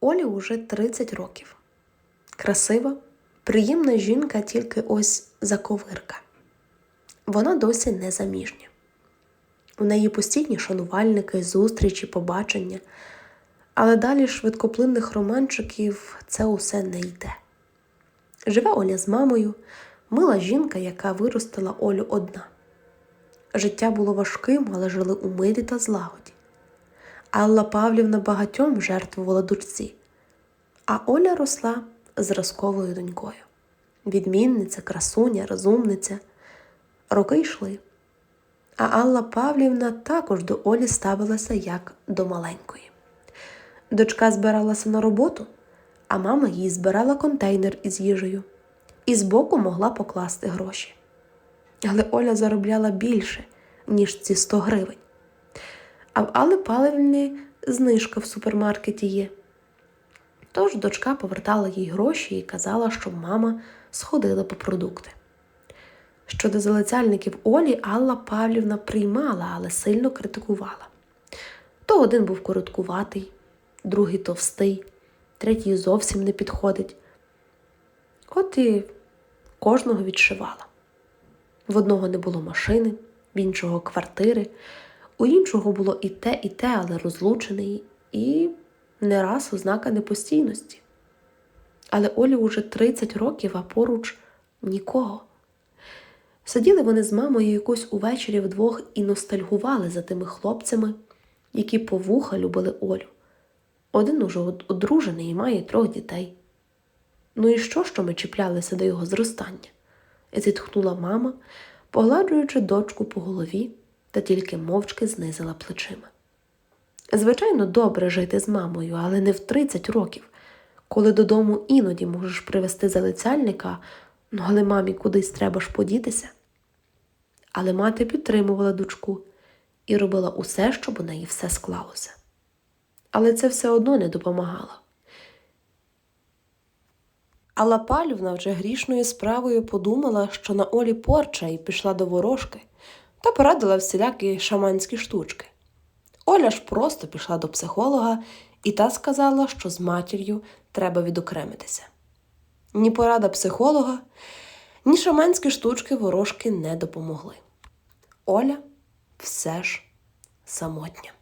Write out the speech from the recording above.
Олі уже 30 років. Красива, приємна жінка, тільки ось заковирка. Вона досі не заміжня. У неї постійні шанувальники, зустрічі, побачення, але далі швидкоплинних романчиків це усе не йде. Живе Оля з мамою, мила жінка, яка виростила Олю одна. Життя було важким, але жили у мирі та злагоді. Алла Павлівна багатьом жертвувала дочці, а Оля росла зразковою донькою. Відмінниця, красуня, розумниця. Роки йшли. А Алла Павлівна також до Олі ставилася як до маленької. Дочка збиралася на роботу, а мама їй збирала контейнер із їжею і збоку могла покласти гроші. Але Оля заробляла більше, ніж ці 100 гривень. А в Алли Павлівні знижка в супермаркеті є. Тож дочка повертала їй гроші і казала, щоб мама сходила по продукти. Щодо залицяльників Олі, Алла Павлівна приймала, але сильно критикувала. То один був короткуватий, другий товстий, третій зовсім не підходить. От і кожного відшивала. В одного не було машини, в іншого квартири, у іншого було і те, і те, але розлучений, і не раз ознака непостійності. Але Олі уже 30 років, а поруч нікого. Сиділи вони з мамою якось увечері вдвох і ностальгували за тими хлопцями, які по вуха любили Олю. Один уже одружений і має трьох дітей. Ну і що, що ми чіплялися до його зростання? зітхнула мама, погладжуючи дочку по голові та тільки мовчки знизила плечима. Звичайно, добре жити з мамою, але не в 30 років, коли додому іноді можеш привезти залицяльника, ну але мамі кудись треба ж подітися. Але мати підтримувала дочку і робила усе, щоб у неї все склалося. Але це все одно не допомагало. Алла Палівна вже грішною справою подумала, що на Олі порча і пішла до ворожки та порадила всілякі шаманські штучки. Оля ж просто пішла до психолога і та сказала, що з матір'ю треба відокремитися. Ні порада психолога, ні шаманські штучки ворожки не допомогли. Оля все ж самотня.